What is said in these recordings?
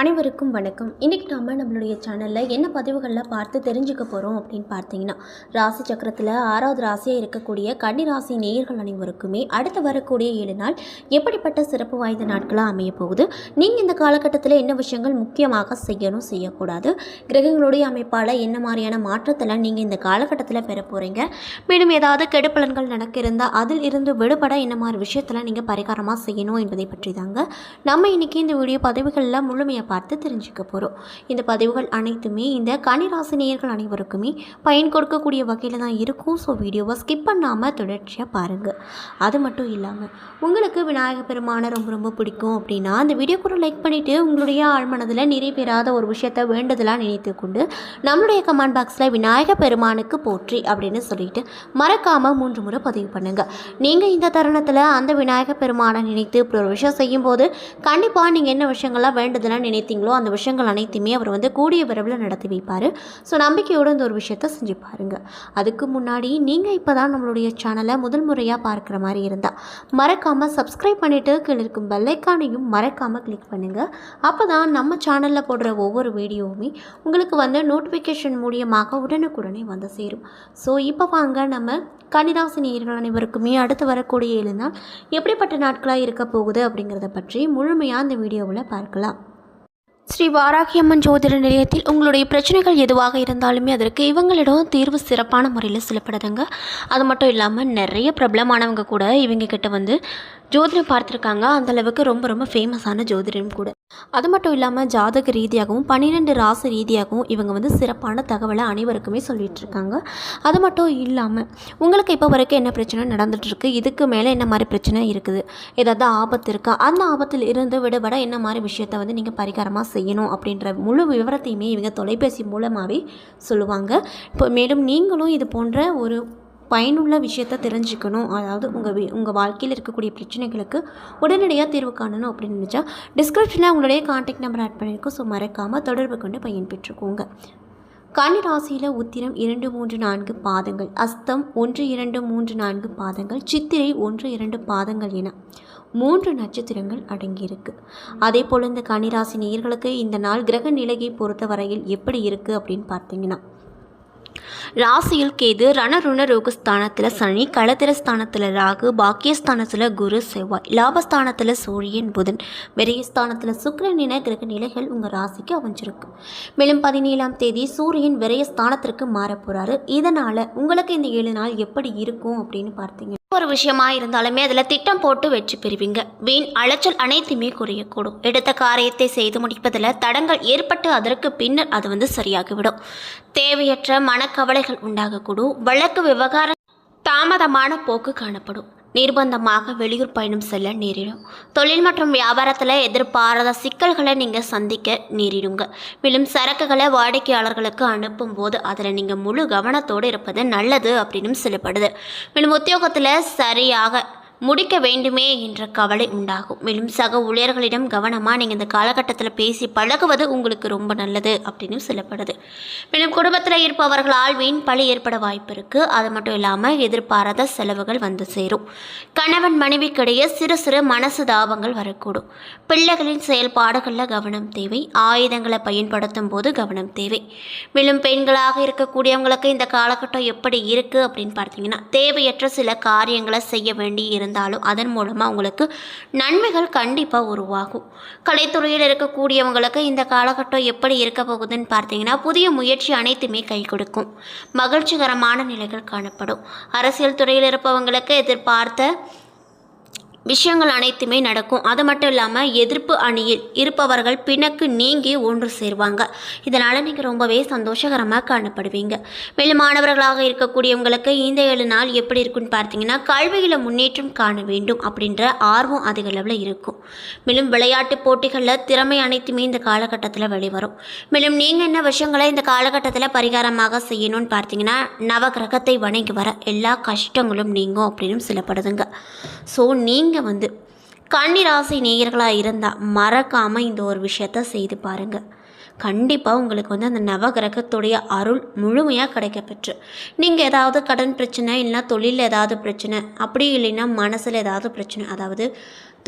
அனைவருக்கும் வணக்கம். இன்றைக்கி நாம் நம்மளுடைய சேனலில் என்ன பதிவுகளில் பார்த்து தெரிஞ்சுக்க போகிறோம் அப்படின்னு பார்த்தீங்கன்னா ராசி சக்கரத்தில் ஆறாவது ராசியாக இருக்கக்கூடிய கன்னி ராசி நேயர்கள் அனைவருக்குமே அடுத்து வரக்கூடிய ஏழு நாள் எப்படிப்பட்ட சிறப்பு வாய்ந்த நாட்களாக அமைய போகுது? நீங்கள் இந்த காலகட்டத்தில் என்ன விஷயங்கள் முக்கியமாக செய்யணும் செய்யக்கூடாது? கிரகங்களுடைய அமைப்பால் என்ன மாதிரியான மாற்றத்தில் நீங்கள் இந்த காலகட்டத்தில் பெற போகிறீங்க மேலும் ஏதாவது கெடுப்பலன்கள் நடக்க இருந்தால் அதில் இருந்து விடுபட என்ன மாதிரி விஷயத்தில் நீங்கள் பரிகாரமாக செய்யணும் என்பதை பற்றி தாங்க நம்ம இன்றைக்கி இந்த வீடியோ பதிவுகளில் முழுமையாக பார்த்து தெரிஞ்சுக்க போகிறோம் இந்த பதிவுகள் அனைத்துமே இந்த கனிராசினியர்கள் அனைவருக்குமே பயன் கொடுக்கக்கூடிய வகையில் தான் இருக்கும். ஸோ வீடியோவை ஸ்கிப் பண்ணாமல் தொடர்ச்சியாக பாருங்கள் அது மட்டும் இல்லாமல் உங்களுக்கு விநாயகர் பெருமானை ரொம்ப ரொம்ப பிடிக்கும் அப்படின்னா அந்த வீடியோ கூட லைக் பண்ணிவிட்டு உங்களுடைய ஆழ்மனதில் நிறைவேறாத ஒரு விஷயத்தை வேண்டுதலாக நினைத்து கொண்டு நம்மளுடைய கமெண்ட் பாக்ஸில் விநாயகர் பெருமானுக்கு போற்றி அப்படின்னு சொல்லிட்டு மறக்காமல் மூன்று முறை பதிவு பண்ணுங்கள் நீங்கள் இந்த தருணத்தில் அந்த விநாயகர் பெருமானை நினைத்து இப்படி ஒரு விஷயம் செய்யும்போது கண்டிப்பாக நீங்கள் என்ன விஷயங்கள்லாம் வேண்டுதலாக நினைத்தீங்களோ அந்த விஷயங்கள் அனைத்துமே அவர் வந்து கூடிய விரைவில் நடத்தி வைப்பார். ஸோ நம்பிக்கையோடு இந்த ஒரு விஷயத்தை செஞ்சு பாருங்கள் அதுக்கு முன்னாடி நீங்கள் இப்போ தான் நம்மளுடைய சேனலை முதல் முறையாக பார்க்குற மாதிரி இருந்தால் மறக்காமல் சப்ஸ்கிரைப் பண்ணிவிட்டு கீழே இருக்கும் பெல்லைக்கானையும் மறக்காமல் கிளிக் பண்ணுங்கள் அப்போ தான் நம்ம சேனலில் போடுற ஒவ்வொரு வீடியோவுமே உங்களுக்கு வந்து நோட்டிஃபிகேஷன் மூலியமாக உடனுக்குடனே வந்து சேரும். ஸோ இப்போ வாங்க நம்ம கன்னிராசி நேயர்கள் அனைவருக்குமே அடுத்து வரக்கூடிய ஏழு எப்படிப்பட்ட நாட்களாக இருக்க போகுது அப்படிங்கிறத பற்றி முழுமையாக அந்த வீடியோவில் பார்க்கலாம். ஸ்ரீ வாராகியம்மன் ஜோதிட நிலையத்தில் உங்களுடைய பிரச்சனைகள் எதுவாக இருந்தாலுமே அதற்கு இவங்களிடம் தீர்வு சிறப்பான முறையில் சொல்லப்படுதுங்க. அது மட்டும் இல்லாமல் நிறைய பிரபலமானவங்க கூட இவங்க கிட்ட வந்து ஜோதிடம் பார்த்துருக்காங்க. அந்தளவுக்கு ரொம்ப ரொம்ப ஃபேமஸான ஜோதிடம் கூட. அது மட்டும் இல்லாமல் ஜாதக ரீதியாகவும் பன்னிரெண்டு ராசி ரீதியாகவும் இவங்க வந்து சிறப்பான தகவலை அனைவருக்குமே சொல்லிட்டு இருக்காங்க அது மட்டும் இல்லாமல் உங்களுக்கு இப்போ வரைக்கும் என்ன பிரச்சனை நடந்துகிட்ருக்கு இதுக்கு மேலே என்ன மாதிரி பிரச்சனை இருக்குது? ஏதாவது ஆபத்து இருக்கா? அந்த ஆபத்தில் இருந்து விடுபட என்ன மாதிரி விஷயத்தை வந்து நீங்கள் பரிகாரமாக செய்யணும் அப்படின்ற முழு விவரத்தையுமே இவங்க தொலைபேசி மூலமாகவே சொல்லுவாங்க. இப்போ மேலும் நீங்களும் இது போன்ற ஒரு பயனுள்ள விஷயத்தை தெரிஞ்சுக்கணும். அதாவது உங்கள் உங்கள் வாழ்க்கையில் இருக்கக்கூடிய பிரச்சனைகளுக்கு உடனடியாக தீர்வு காணணும் அப்படின்னு நினச்சா டிஸ்கிரிப்ஷனில் உங்களுடைய கான்டாக்ட் நம்பர் ஆட் பண்ணியிருக்கோம் ஸோ மறக்காமல் தொடர்பு கொண்டு பயன் பெற்றுக்கோங்க. கன்னி ராசியில் உத்திரம் இரண்டு மூன்று நான்கு பாதங்கள். அஸ்தம் ஒன்று இரண்டு மூன்று நான்கு பாதங்கள். சித்திரை ஒன்று இரண்டு பாதங்கள் என மூன்று நட்சத்திரங்கள் அடங்கியிருக்கு. அதே போல் இந்த கன்னிராசி நேயர்களுக்கு இந்த நாள் கிரக நிலையை பொறுத்த வரையில் எப்படி இருக்குது அப்படின்னு பார்த்தீங்கன்னா ராசியில் கேது ரணருண ரோகஸ்தானத்தில் சனி களத்திர ஸ்தானத்தில் ராகு பாக்கியஸ்தானத்தில் குரு செவ்வாய். லாபஸ்தானத்தில் சூரியன் புதன். விரயஸ்தானத்தில் சுக்கிரன் என கிரக நிலைகள் உங்கள் ராசிக்கு அமைஞ்சிருக்கு. மேலும் பதினேழாம் தேதி சூரியன் விரயஸ்தானத்திற்கு மாறப் போகிறாரு இதனால் உங்களுக்கு இந்த ஏழு நாள் எப்படி இருக்கும் அப்படின்னு பார்த்தீங்க ஒரு விஷயமா இருந்தாலுமே அதில் திட்டம் போட்டு வெற்றி பெறுவீங்க. வீண் அலைச்சல் அனைத்துமே குறையக்கூடும். எடுத்த காரியத்தை செய்து முடிப்பதில் தடங்கள் ஏற்பட்டு அதற்கு பின்னர் அது வந்து சரியாகிவிடும். தேவையற்ற மனக்கவலைகள் உண்டாகக்கூடும். வழக்கு விவகாரம் தாமதமான போக்கு காணப்படும். நிர்பந்தமாக வெளியூர் பயணம் செல்ல நேரிடும். தொழில் மற்றும் வியாபாரத்தில் எதிர்பாராத சிக்கல்களை நீங்கள் சந்திக்க நேரிடுங்க. மேலும் சரக்குகளை வாடிக்கையாளர்களுக்கு அனுப்பும் போது அதில் நீங்கள் முழு கவனத்தோடு இருப்பது நல்லது அப்படின்னு சொல்லப்படுது. மேலும் உத்தியோகத்தில் சரியாக முடிக்க வேண்டுமே என்ற கவலை உண்டாகும். மேலும் சக ஊழியர்களிடம் கவனமாக நீங்கள் இந்த காலகட்டத்தில் பேசி பழகுவது உங்களுக்கு ரொம்ப நல்லது அப்படின்னு சொல்லப்படுது. மேலும் குடும்பத்தில் இருப்பவர்களால் வீண் பழி ஏற்பட வாய்ப்பு இருக்குது அது மட்டும் இல்லாமல் எதிர்பாராத செலவுகள் வந்து சேரும். கணவன் மனைவிக்கிடையே சிறு சிறு மனசு தாபங்கள் வரக்கூடும். பிள்ளைகளின் செயல்பாடுகளில் கவனம் தேவை. ஆயுதங்களை பயன்படுத்தும் போது கவனம் தேவை. மேலும் பெண்களாக இருக்கக்கூடியவங்களுக்கு இந்த காலகட்டம் எப்படி இருக்குது அப்படின்னு பார்த்தீங்கன்னா தேவையற்ற சில காரியங்களை செய்ய வேண்டி இருந்தாலும் அதன் மூலமாக உங்களுக்கு நன்மைகள் கண்டிப்பாக உருவாகும். கலைத்துறையில் இருக்கக்கூடியவங்களுக்கு இந்த காலகட்டம் எப்படி இருக்க போகுதுன்னு பார்த்தீங்கன்னா புதிய முயற்சி அனைத்துமே கை கொடுக்கும். மகிழ்ச்சிகரமான நிலைகள் காணப்படும். அரசியல் துறையில் இருப்பவங்களுக்கு எதிர்பார்த்த விஷயங்கள் அனைத்துமே நடக்கும். அது மட்டும் இல்லாமல் எதிர்ப்பு அணியில் இருப்பவர்கள் பிணக்கு நீங்கி ஒன்று சேருவாங்க. இதனால் நீங்கள் ரொம்பவே சந்தோஷகரமாக காணப்படுவீங்க. மேலும் மாணவர்களாக இருக்கக்கூடியவங்களுக்கு இந்த ஏழு நாள் எப்படி இருக்குன்னு பார்த்தீங்கன்னா கல்வியில் முன்னேற்றம் காண வேண்டும் அப்படின்ற ஆர்வம் அதிக அளவில் இருக்கும். மேலும் விளையாட்டு போட்டிகளில் திறமை அனைத்துமே இந்த காலகட்டத்தில் வெளிவரும். மேலும் நீங்கள் என்ன விஷயங்களை இந்த காலகட்டத்தில் பரிகாரமாக செய்யணும்னு பார்த்தீங்கன்னா நவகிரகத்தை வணங்கி வர எல்லா கஷ்டங்களும் நீங்கும் அப்படின்னு சொல்லப்படுதுங்க. ஸோ நீங்கள் வந்து கன்னிராசி நேயர்களாக இருந்தால் மறக்காமல் இந்த ஒரு விஷயத்த செய்து பாருங்கள் கண்டிப்பாக உங்களுக்கு வந்து அந்த நவகிரகத்துடைய அருள் முழுமையாக கிடைக்கப்பெற்று நீங்கள் ஏதாவது கடன் பிரச்சனை இல்லைன்னா தொழிலில் ஏதாவது பிரச்சனை அப்படி இல்லைன்னா மனசில் ஏதாவது பிரச்சனை அதாவது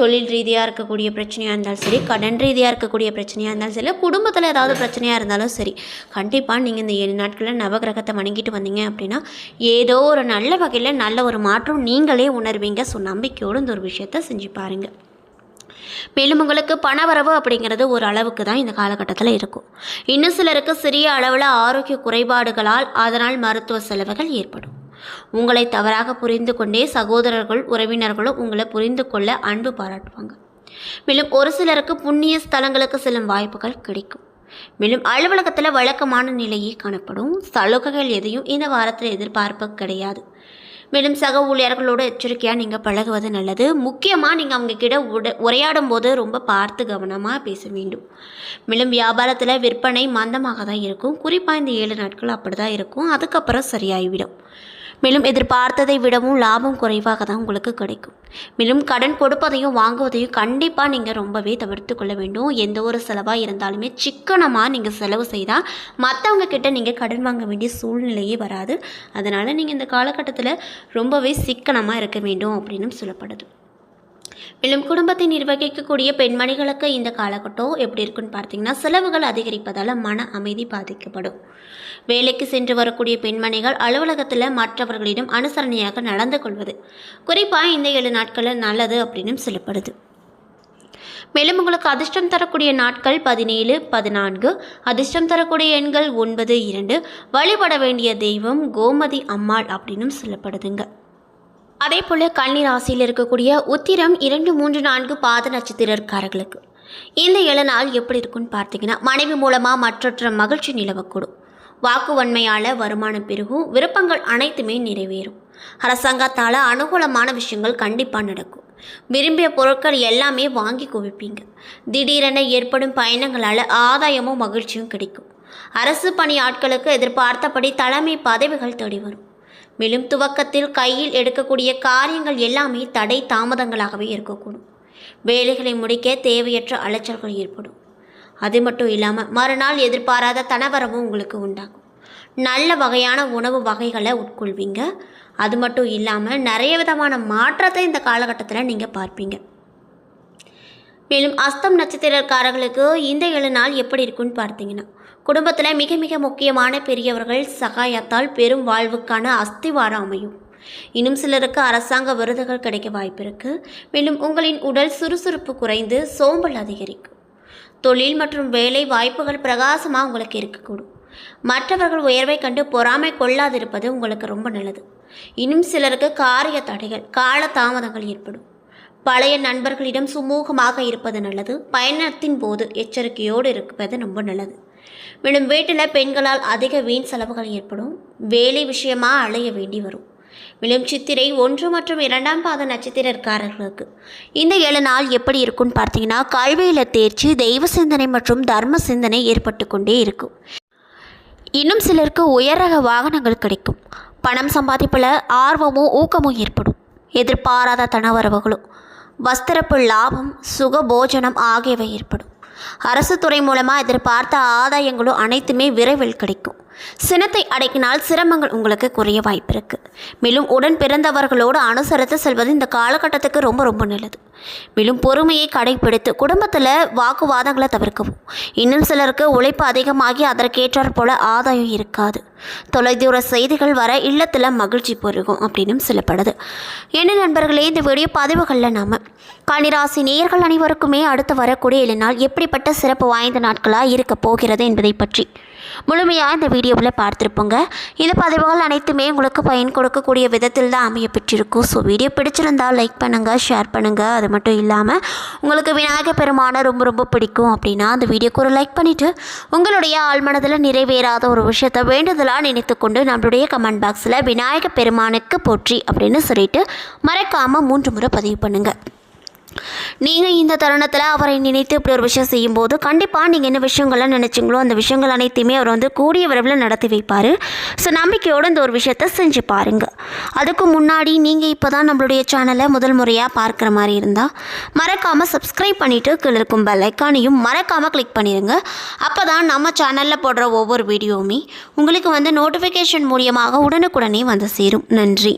தொழில் ரீதியாக இருக்கக்கூடிய பிரச்சனையாக இருந்தாலும் சரி கடன் ரீதியாக இருக்கக்கூடிய பிரச்சனையாக இருந்தாலும் சரி குடும்பத்தில் ஏதாவது பிரச்சனையாக இருந்தாலும் சரி கண்டிப்பாக நீங்கள் இந்த ஏழு நாட்களில் நவகிரகத்தை வணங்கிட்டு வந்தீங்க அப்படின்னா ஏதோ ஒரு நல்ல வகையில் நல்ல ஒரு மாற்றம் நீங்களே உணர்வீங்க. ஸோ நம்பிக்கையோடு இந்த ஒரு விஷயத்தை செஞ்சு பாருங்கள் மேலும் உங்களுக்கு பணவரவு அப்படிங்கிறது ஒரு அளவுக்கு தான் இந்த காலகட்டத்தில் இருக்கும். இன்னும் சிலருக்கு சிறிய அளவில் ஆரோக்கிய குறைபாடுகளால் அதனால் மருத்துவ செலவுகள் ஏற்படும். உங்களை தவறாக புரிந்து கொண்டே சகோதரர்கள் உறவினர்களும் உங்களை புரிந்து கொள்ள அன்பு பாராட்டுவாங்க. மேலும் ஒரு சிலருக்கு புண்ணிய ஸ்தலங்களுக்கு செல்லும் வாய்ப்புகள் கிடைக்கும். மேலும் அலுவலகத்தில் வழக்கமான நிலையே காணப்படும். சலுகைகள் எதையும் இந்த வாரத்தில் எதிர்பார்ப்பு கிடையாது. மேலும் சக ஊழியர்களோட எச்சரிக்கையாக நீங்கள் பழகுவது நல்லது. முக்கியமாக நீங்கள் அவங்க கிட்ட உட உரையாடும் போது ரொம்ப பார்த்து கவனமாக பேச வேண்டும். மேலும் வியாபாரத்தில் விற்பனை மந்தமாக தான் இருக்கும். குறிப்பாக இந்த ஏழு நாட்கள் அப்படி தான் இருக்கும். அதுக்கப்புறம் சரியாகிவிடும் மேலும் எதிர்பார்த்ததை விடவும் லாபம் குறைவாக தான் உங்களுக்கு கிடைக்கும். மேலும் கடன் கொடுப்பதையும் வாங்குவதையும் கண்டிப்பாக நீங்கள் ரொம்பவே தவிர்த்து கொள்ள வேண்டும். எந்த ஒரு செலவாக இருந்தாலுமே சிக்கனமாக நீங்கள் செலவு செய்தால் மற்றவங்க கிட்ட நீங்கள் கடன் வாங்க வேண்டிய சூழ்நிலையே வராது. அதனால் நீங்கள் இந்த காலகட்டத்தில் ரொம்பவே சிக்கனமாக இருக்க வேண்டும் அப்படின்னு சொல்லப்படுது. மேலும் குடும்பத்தை நிர்வகிக்கக்கூடிய பெண்மணிகளுக்கு இந்த காலகட்டம் எப்படி இருக்குன்னு பார்த்தீங்கன்னா செலவுகள் அதிகரிப்பதால் மன அமைதி பாதிக்கப்படும். வேலைக்கு சென்று வரக்கூடிய பெண்மணிகள் அலுவலகத்தில் மற்றவர்களிடம் அனுசரணையாக நடந்து கொள்வது குறிப்பாக இந்த ஏழு நாட்களில் நல்லது அப்படின்னு சொல்லப்படுது. மேலும் உங்களுக்கு அதிர்ஷ்டம் தரக்கூடிய நாட்கள் பதினேழு பதினான்கு. அதிர்ஷ்டம் தரக்கூடிய எண்கள் ஒன்பது இரண்டு. வழிபட வேண்டிய தெய்வம் கோமதி அம்மாள் அப்படின்னு சொல்லப்படுதுங்க. அதே போல் கன்னி ராசியில் இருக்கக்கூடிய உத்திரம் இரண்டு மூன்று நான்கு பாத நட்சத்திரக்காரர்களுக்கு. இந்த ஏழு நாள் எப்படி இருக்குன்னு பார்த்தீங்கன்னா மனைவி மூலமாக மற்றொற்ற மகிழ்ச்சி நிலவக்கூடும். வாக்கு வன்மையால் வருமானம் பெருகும் விருப்பங்கள் அனைத்துமே நிறைவேறும். அரசாங்கத்தால் அனுகூலமான விஷயங்கள் கண்டிப்பாக நடக்கும். விரும்பிய பொருட்கள் எல்லாமே வாங்கி குவிப்பீங்க. திடீரென ஏற்படும் பயணங்களால் ஆதாயமும் மகிழ்ச்சியும் கிடைக்கும். அரசு பணி ஆட்களுக்கு எதிர்பார்த்தபடி தலைமை பதவிகள் தேடி வரும். மேலும் துவக்கத்தில் கையில் எடுக்கக்கூடிய காரியங்கள் எல்லாமே தடை தாமதங்களாகவே இருக்கக்கூடும். வேலைகளை முடிக்க தேவையற்ற அலைச்சல்கள் ஏற்படும். அது மட்டும் இல்லாமல் மறுநாள் எதிர்பாராத தனவரவும் உங்களுக்கு உண்டாகும். நல்ல வகையான உணவு வகைகளை உட்கொள்வீங்க. அது மட்டும் இல்லாமல் நிறைய விதமான மாற்றத்தை இந்த காலகட்டத்தில் நீங்கள் பார்ப்பீங்க. மேலும் அஸ்தம் நட்சத்திரக்காரர்களுக்கு இந்த ஏழு நாள் எப்படி இருக்குன்னு பார்த்தீங்கன்னா குடும்பத்தில் மிக மிக முக்கியமான பெரியவர்கள் சகாயத்தால் பெரும் வாழ்வுக்கான அஸ்திவாரம் அமையும். இன்னும் சிலருக்கு அரசாங்க விருதுகள் கிடைக்க வாய்ப்பு இருக்கு. மேலும் உங்களின் உடல் சுறுசுறுப்பு குறைந்து சோம்பல் அதிகரிக்கும். தொழில் மற்றும் வேலை வாய்ப்புகள் பிரகாசமாக உங்களுக்கு இருக்கக்கூடும். மற்றவர்கள் உயர்வை கண்டு பொறாமை கொள்ளாதிருப்பது உங்களுக்கு ரொம்ப நல்லது. இன்னும் சிலருக்கு காரிய தடைகள் கால தாமதங்கள் ஏற்படும். பழைய நண்பர்களிடம் சுமூகமாக இருப்பது நல்லது. பயணத்தின் போது எச்சரிக்கையோடு இருப்பது ரொம்ப நல்லது. மேலும் வீட்டில் பெண்களால் அதிக வீண் செலவுகள் ஏற்படும். வேலை விஷயமாக அலைய வேண்டி வரும். மேலும் சித்திரை ஒன்று மற்றும் இரண்டாம் பாத நட்சத்திரக்காரர்களுக்கு இந்த ஏழு நாள் எப்படி இருக்கும்னு பார்த்தீங்கன்னா கல்வியில் தேர்ச்சி தெய்வ சிந்தனை மற்றும் தர்ம சிந்தனை ஏற்பட்டு கொண்டே இருக்கும். இன்னும் சிலருக்கு உயர் ரக வாகனங்கள் கிடைக்கும். பணம் சம்பாதிப்பில் ஆர்வமும் ஊக்கமும் ஏற்படும். எதிர்பாராத தனவரவுகளும் வஸ்திரப்பு லாபம் சுக போஜனம் ஆகியவை ஏற்படும். அரசு துறை மூலமாக எதிர்பார்த்த ஆதாயங்களும் அனைத்துமே விரைவில் கிடைக்கும். சினத்தை அடக்கினால் சிரமங்கள் உங்களுக்கு குறைய வாய்ப்பு இருக்குது மேலும் உடன் பிறந்தவர்களோடு அனுசரித்து செல்வது இந்த காலகட்டத்துக்கு ரொம்ப ரொம்ப நல்லது. மேலும் பொறுமையை கடைபிடித்து குடும்பத்தில் வாக்குவாதங்களை தவிர்க்கவும். இன்னும் சிலருக்கு உழைப்பு அதிகமாகி அதற்கேற்றாற் போல ஆதாயம் இருக்காது. தொலைதூர செய்திகள் வர இல்லத்தில் மகிழ்ச்சி பெருகும் அப்படின்னு சொல்லப்படுது. என்ன நண்பர்களே இந்த வீடியோ பதிவுகளில் நாம கன்னிராசி நேயர்கள் அனைவருக்குமே அடுத்து வரக்கூடிய இல்லைனால் எப்படிப்பட்ட சிறப்பு வாய்ந்த நாட்களாக இருக்க போகிறது என்பதை பற்றி முழுமையாக இந்த வீடியோவில் பார்த்துருப்போங்க. இந்த பதிவுகள் அனைத்துமே உங்களுக்கு பயன் கொடுக்கக்கூடிய விதத்தில் தான் அமைய பெற்றிருக்கும். ஸோ வீடியோ பிடிச்சிருந்தால் லைக் பண்ணுங்கள் ஷேர் பண்ணுங்கள் அது மட்டும் இல்லாமல் உங்களுக்கு விநாயகர் பெருமானை ரொம்ப ரொம்ப பிடிக்கும் அப்படின்னா அந்த வீடியோக்கு ஒரு லைக் பண்ணிவிட்டு உங்களுடைய ஆழ்மனதில் நிறைவேறாத ஒரு விஷயத்தை வேண்டுதலாக நினைத்துக்கொண்டு நம்மளுடைய கமெண்ட் பாக்ஸில் விநாயகர் பெருமானுக்கு போற்றி அப்படின்னு சொல்லிட்டு மறக்காமல் மூன்று முறை பதிவு பண்ணுங்கள் நீங்கள் இந்த தருணத்தில் அவரை நினைத்து இப்படி ஒரு விஷயம் செய்யும்போது கண்டிப்பாக நீங்கள் என்ன விஷயங்கள்லாம் நினச்சிங்களோ அந்த விஷயங்கள் அனைத்தையுமே அவர் வந்து கூடிய விரைவில் நடத்தி வைப்பார். ஸோ நம்பிக்கையோடு இந்த ஒரு விஷயத்த செஞ்சு பாருங்கள் அதுக்கு முன்னாடி நீங்கள் இப்போ தான் நம்மளுடைய சேனலை முதல் முறையாக பார்க்குற மாதிரி இருந்தால் மறக்காமல் சப்ஸ்கிரைப் பண்ணிவிட்டு கீழே இருக்கும் பெல் ஐக்கானையும் மறக்காமல் கிளிக் பண்ணிடுங்க அப்போ தான் நம்ம சேனலில் போடுற ஒவ்வொரு வீடியோவுமே உங்களுக்கு வந்து நோட்டிஃபிகேஷன் மூலியமாக உடனுக்குடனே வந்து சேரும். நன்றி.